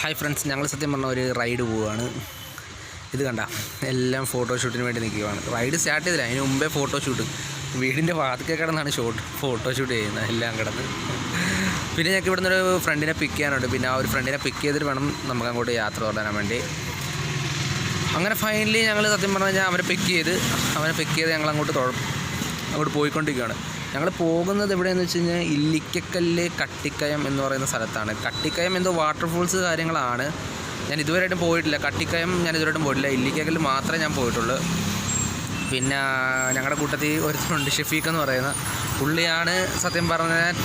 Hi friends ഞങ്ങൾ സത്യം പറഞ്ഞ ഒരു റൈഡ് പോവുകയാണ് ഇത് കണ്ട എല്ലാം ഫോട്ടോഷൂട്ടിന് വേണ്ടി നിൽക്കുകയാണ് റൈഡ് സ്റ്റാർട്ട് ചെയ്തില്ല അതിന് മുമ്പേ ഫോട്ടോഷൂട്ട് വീടിന്റെ വാതിക്കെ കിടന്നാണ് ഷോട്ട് ഫോട്ടോഷൂട്ട് ചെയ്യുന്നത് എല്ലാം കിടന്ന്. പിന്നെ ഞങ്ങൾക്ക് ഇവിടുന്ന് ഒരു ഫ്രണ്ടിനെ പിക്ക് ചെയ്യാനുണ്ട്. പിന്നെ ആ ഒരു ഫ്രണ്ടിനെ പിക്ക് ചെയ്തിട്ട് വേണം നമുക്ക് അങ്ങോട്ട് യാത്ര തുടരാൻ വേണ്ടി. അങ്ങനെ ഫൈനലി ഞങ്ങൾ സത്യം പറഞ്ഞു കഴിഞ്ഞാൽ അവനെ പിക്ക് ചെയ്ത് അവനെ പിക്ക് ചെയ്ത് ഞങ്ങൾ അങ്ങോട്ട് അങ്ങോട്ട് പോയിക്കൊണ്ടിരിക്കുകയാണ്. ഞങ്ങൾ പോകുന്നത് എവിടെയെന്ന് വെച്ച് കഴിഞ്ഞാൽ ഇല്ലിക്കക്കല്ല് കട്ടിക്കയം എന്ന് പറയുന്ന സ്ഥലത്താണ്. കട്ടിക്കയം എന്തോ വാട്ടർഫോൾസ് കാര്യങ്ങളാണ്. ഞാൻ ഇതുവരെയായിട്ടും പോയിട്ടില്ല. കട്ടിക്കയം ഞാൻ ഇതുവരെയായിട്ടും പോയിട്ടില്ല. ഇല്ലിക്കക്കല്ല് മാത്രമേ ഞാൻ പോയിട്ടുള്ളൂ. പിന്നെ ഞങ്ങളുടെ കൂട്ടത്തിൽ ഒരുത്തരുണ്ട് ഷെഫീഖ് എന്ന് പറയുന്ന. പുള്ളിയാണ് സത്യം പറഞ്ഞാൽ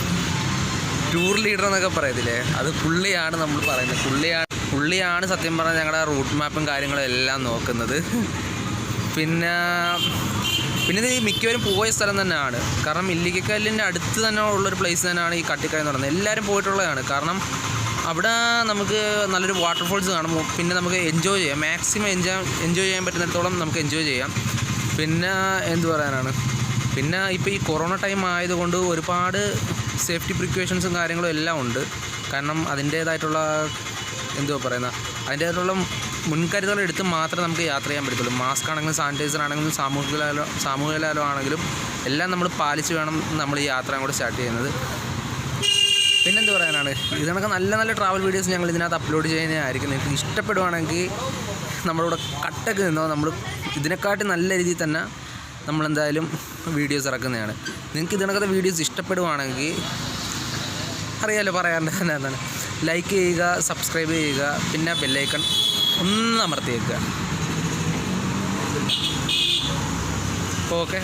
ടൂർ ലീഡർ എന്നൊക്കെ പറയത്തില്ലേ? അത് പുള്ളിയാണ് നമ്മൾ പറയുന്നത്. പുള്ളിയാണ് പുള്ളിയാണ് സത്യം പറഞ്ഞാൽ ഞങ്ങളുടെ റൂട്ട് മാപ്പും കാര്യങ്ങളും എല്ലാം നോക്കുന്നത്. പിന്നെ പിന്നെ ഇത് മിക്കവരും പോയ സ്ഥലം തന്നെയാണ്. കാരണം ഇല്ലിക്കക്കല്ലിന്റെ അടുത്ത് തന്നെ ഉള്ളൊരു പ്ലേസ് തന്നെയാണ് ഈ കട്ടിക്കായ എന്ന് പറയുന്നത്. എല്ലാവരും പോയിട്ടുള്ളതാണ്. കാരണം അവിടെ നമുക്ക് നല്ലൊരു വാട്ടർഫോൾസ് കാണും. പിന്നെ നമുക്ക് എൻജോയ് ചെയ്യാം. മാക്സിമം എൻജോയ് എൻജോയ് ചെയ്യാൻ പറ്റുന്നിടത്തോളം നമുക്ക് എൻജോയ് ചെയ്യാം. പിന്നെ എന്ത് പറയാനാണ്? പിന്നെ ഇപ്പോൾ ഈ കൊറോണ ടൈം ആയതുകൊണ്ട് ഒരുപാട് സേഫ്റ്റി പ്രിക്കോഷൻസും കാര്യങ്ങളും എല്ലാം ഉണ്ട്. കാരണം അതിന്റേതായിട്ടുള്ള എന്തുവാ പറയുന്ന അതിന്റേതായിട്ടുള്ള മുൻകരുതൽ എടുത്ത് മാത്രമേ നമുക്ക് യാത്ര ചെയ്യാൻ പറ്റത്തുള്ളൂ. മാസ്ക് ആണെങ്കിലും സാനിറ്റൈസർ ആണെങ്കിലും സാമൂഹികലാലോ സാമൂഹികലാലോ ആണെങ്കിലും എല്ലാം നമ്മൾ പാലിച്ച് വേണം നമ്മൾ ഈ യാത്ര അങ്ങോട്ട് സ്റ്റാർട്ട് ചെയ്യുന്നത്. പിന്നെന്ത് പറയാനാണ്? ഇതിനൊക്കെ നല്ല നല്ല ട്രാവൽ വീഡിയോസ് ഞങ്ങൾ ഇതിനകത്ത് അപ്ലോഡ് ചെയ്യുന്നതായിരിക്കും. നിങ്ങൾക്ക് ഇഷ്ടപ്പെടുവാണെങ്കിൽ നമ്മളിവിടെ കട്ടൊക്കെ നിന്നോ നമ്മൾ ഇതിനെക്കാട്ടി നല്ല രീതിയിൽ തന്നെ നമ്മളെന്തായാലും വീഡിയോസ് ഇറക്കുന്നതാണ്. നിങ്ങൾക്ക് ഇതിനകത്തെ വീഡിയോസ് ഇഷ്ടപ്പെടുവാണെങ്കിൽ അറിയാമല്ലോ പറയാണ്ട് തന്നെ എന്താണ്? ലൈക്ക് ചെയ്യുക സബ്സ്ക്രൈബ് ചെയ്യുക പിന്നെ ബെല്ലൈക്കൺ ഒന്ന് അമർത്തിയേക്കുക ഓക്കെ.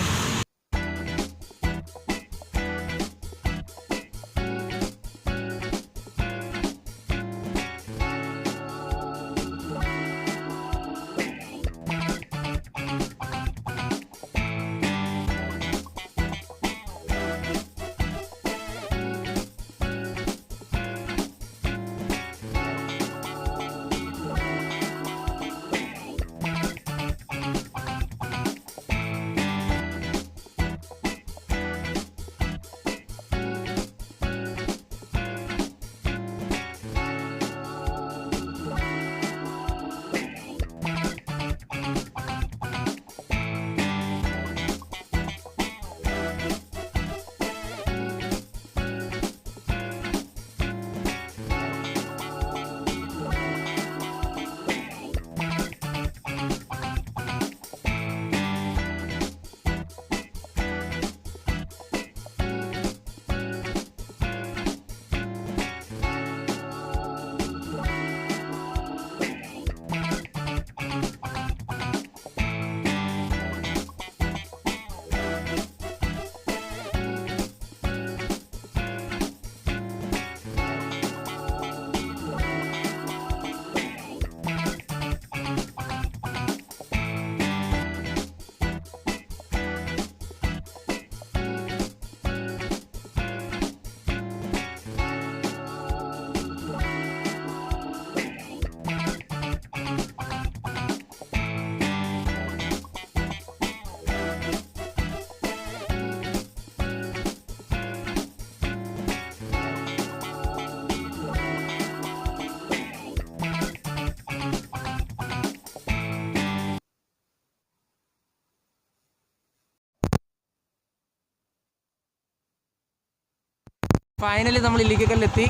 ഫൈനലി നമ്മൾ ഇല്ലിക്കല്ലെത്തി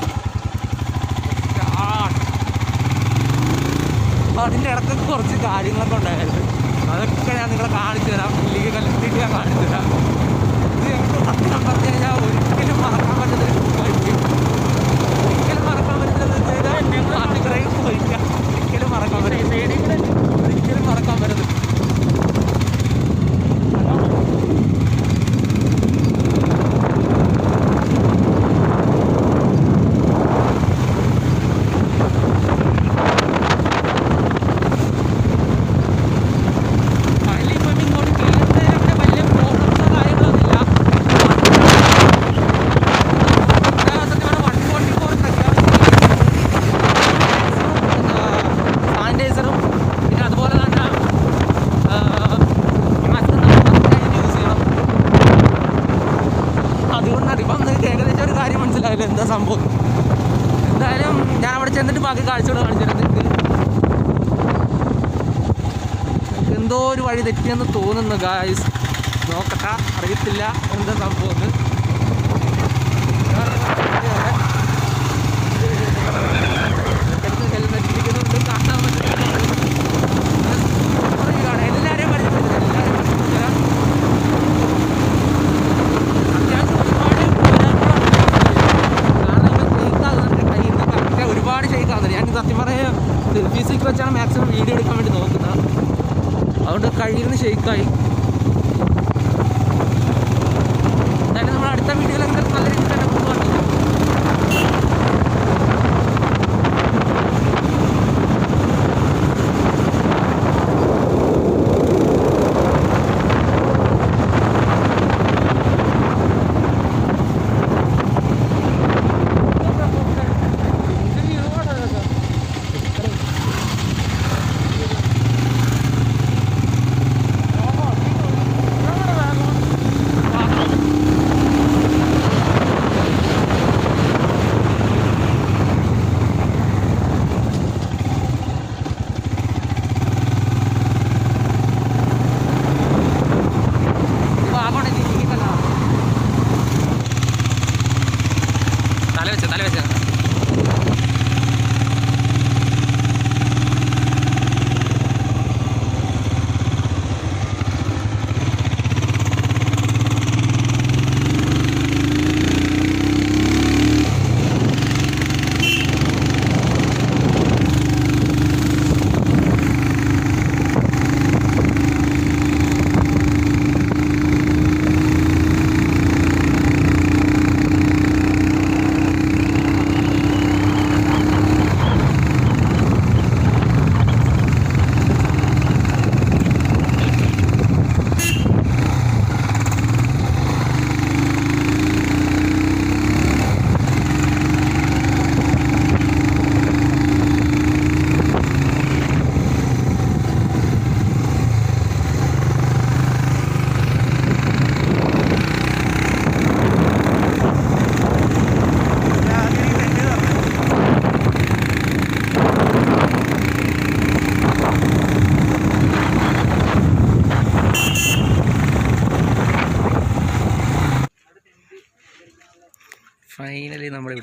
അതിന്റെ ഇടക്കൊക്കെ കുറച്ച് കാര്യങ്ങളൊക്കെ ഉണ്ടായിരുന്നു. അതൊക്കെ ഞാൻ നിങ്ങളെ കാണിച്ചു തരാം. ഇല്ലിക്കല്ലെത്തിയിട്ട് ഞാൻ കാണിച്ചു തരാം. ഇത് ഞങ്ങൾക്ക് സത്യം പറഞ്ഞു കഴിഞ്ഞാൽ ഒരിക്കലും മറക്കാൻ പറ്റുന്നൊരു സംഭവം. എന്തായാലും ഞാൻ അവിടെ ചെന്നിട്ട് ബാക്കി കാഴ്ചകൾ കാണിച്ചു എന്തോ ഒരു വഴി തെറ്റിയെന്ന് തോന്നുന്നു ഗായ്സ് നോക്കട്ട അറിയത്തില്ല എന്താ സംഭവം പറയാം സെൽഫി വെച്ചാണ് മാക്സിമം വീഡിയോ എടുക്കാൻ വേണ്ടി നോക്കുന്നത്. അതുകൊണ്ട് കഴിയുന്ന ഷെയ്ക്കായി എന്തായാലും നമ്മൾ അടുത്ത വീഡിയോയിൽ എന്തായാലും നല്ല രീതിയിൽ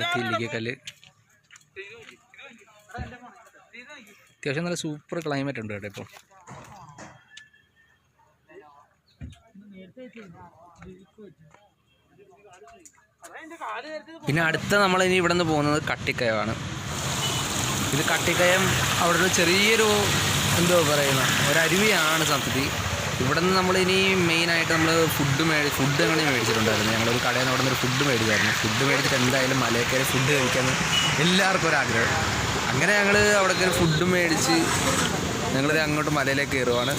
ഫൈനലി കല്ല് അത്യാവശ്യം നല്ല സൂപ്പർ ക്ലൈമറ്റ് ഉണ്ട് കേട്ടോ ഇപ്പോൾ പിന്നെ അടുത്ത നമ്മൾ ഇനി ഇവിടെ നിന്ന് പോകുന്നത് കട്ടിക്കയമാണ് ഇത് കട്ടിക്കയം അവിടെ ഒരു ചെറിയൊരു എന്തോ പറയുന്നത് ഒരു അരുവിയാണ് സത്യത്തിൽ ഇവിടെ നിന്ന് നമ്മളിനി മെയിനായിട്ട് നമ്മൾ ഫുഡ് മേടി ഫുഡ് അങ്ങനെ മേടിച്ചിട്ടുണ്ടായിരുന്നു. ഞങ്ങളൊരു കടയിൽ നിന്ന് അവിടെ നിന്ന് ഒരു ഫുഡ് മേടിച്ചായിരുന്നു ഫുഡ് മേടിച്ചിട്ട് എന്തായാലും മലയക്കാരെ ഫുഡ് കഴിക്കാമെന്ന് എല്ലാവർക്കും ഒരു ആഗ്രഹം. അങ്ങനെ ഞങ്ങൾ അവിടെ കയറി ഫുഡ് മേടിച്ച് ഞങ്ങൾ അങ്ങോട്ട് മലയിലേക്ക് കയറുവാണ്.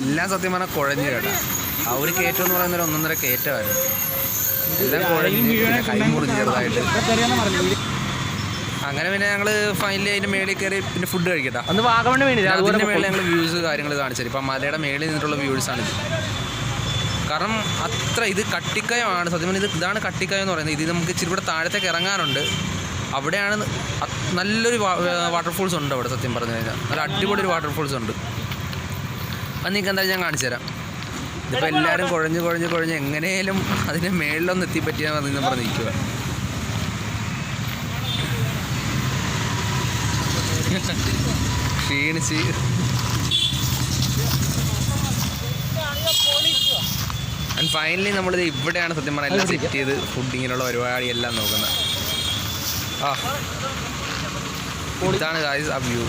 എല്ലാം സത്യം പറഞ്ഞാൽ കുഴഞ്ഞു കേട്ടോ. ആ ഒരു കയറ്റം എന്ന് പറയുന്നത് ഒന്നൊന്നര കയറ്റമായിരുന്നു. എല്ലാം കുഴഞ്ഞ് കൈ മുറിഞ്ഞ് ചെറുതായിട്ട്. അങ്ങനെ പിന്നെ ഞങ്ങൾ ഫൈനലി അതിന്റെ മേളിൽ കയറി പിന്നെ ഫുഡ് കഴിക്കട്ടെ. അന്ന് വാഗമണ് മേളിൽ ഞങ്ങൾ വ്യൂസ് കാര്യങ്ങൾ കാണിച്ചത് ഇപ്പം മലയുടെ മേളിൽ നിന്നിട്ടുള്ള വ്യൂസ് ആണ് ഇത്. കാരണം അത്ര ഇത് കട്ടിക്കയമാണ്. സത്യം പറഞ്ഞാൽ ഇത് ഇതാണ് കട്ടിക്കയം എന്ന് പറയുന്നത്. ഇത് നമുക്ക് ഇച്ചിരി ഇവിടെ താഴത്തേക്ക് ഇറങ്ങാനുണ്ട്. അവിടെയാണ് നല്ലൊരു വാട്ടർഫോൾസ് ഉണ്ട് അവിടെ സത്യം പറഞ്ഞു കഴിഞ്ഞാൽ നല്ല അടിപൊളി ഒരു വാട്ടർഫോൾസ് ഉണ്ട്. അത് നിങ്ങൾക്ക് എന്തായാലും ഞാൻ കാണിച്ചു തരാം. ഇതിപ്പോൾ എല്ലാവരും കുഴഞ്ഞ് കുഴഞ്ഞ് കുഴഞ്ഞ് എങ്ങനെയും അതിന്റെ മേളിലൊന്ന് എത്തിപ്പറ്റിയാൽ പറഞ്ഞിരിക്കുക പറഞ്ഞ് നിൽക്കുക ക്ഷീണിച്ച്. ആൻഡ് ഫൈനലി നമ്മളിത് ഇവിടെയാണ് സത്യം പറഞ്ഞാൽ എല്ലാം സെറ്റ് ചെയ്ത് ഫുഡിങ്ങിനുള്ള പരിപാടി എല്ലാം നോക്കുന്നത്. ആ. ഇതാണ് ഗായ്സ് ആ വ്യൂ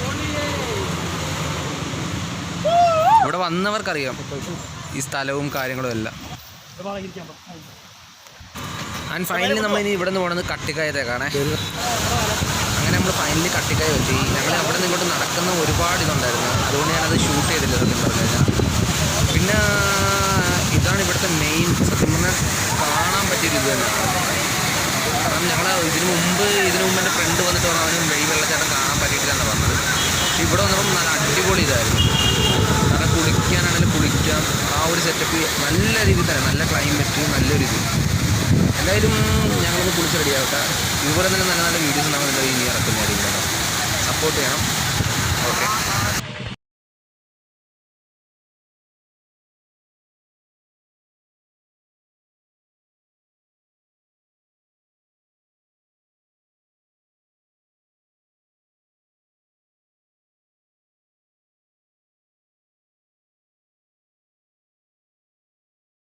ഇവിടെ വന്നവർക്കറിയാം ഈ സ്ഥലവും കാര്യങ്ങളും എല്ലാം. ആൻഡ് ഫൈനലി നമ്മൾ ഇനി ഇവിടെ നിന്ന് പോകുന്നത് കട്ടിക്കായത്തേക്കാണേ. ഫൈനലി കട്ടിക്കായ എത്തി ഞങ്ങൾ അവിടെ നിന്ന് ഇങ്ങോട്ട് നടക്കുന്ന ഒരുപാട് ഇതുണ്ടായിരുന്നു. അതുകൊണ്ട് ഞാനത് ഷൂട്ട് ചെയ്തില്ല സത്യം പറഞ്ഞു കഴിഞ്ഞാൽ പിന്നെ ഇതാണ് ഇവിടുത്തെ മെയിൻ സത്യം പറഞ്ഞാൽ കാണാൻ പറ്റിയൊരു ഇത് തന്നെയാണ് കാരണം ഞങ്ങൾ ഇതിനു മുമ്പ് ഇതിനു മുമ്പ് എന്റെ ഫ്രണ്ട് വന്നിട്ട് പറഞ്ഞു അവനും വെയ് വെള്ളച്ചാട്ടം കാണാൻ പറ്റിയിട്ടില്ലെന്ന് പറഞ്ഞത്. ഇവിടെ വന്നപ്പം നല്ല അടിപൊളി ഇതായിരുന്നു. കാരണം കുളിക്കാനാണെങ്കിലും കുളിക്കാം. ആ ഒരു സെറ്റപ്പ് നല്ല രീതിയിൽ തന്നെ നല്ല ക്ലൈമറ്റ് നല്ലൊരു ഇത് എന്തായാലും ഞങ്ങളൊന്ന് കുളിച്ച് റെഡിയാവട്ടെ ഇതുപോലെ തന്നെ നല്ല നല്ല വീഡിയോസ് നമ്മൾ ഇനി ഇറക്കുന്നതായിരിക്കും സപ്പോർട്ട് ചെയ്യണം. ഓക്കെ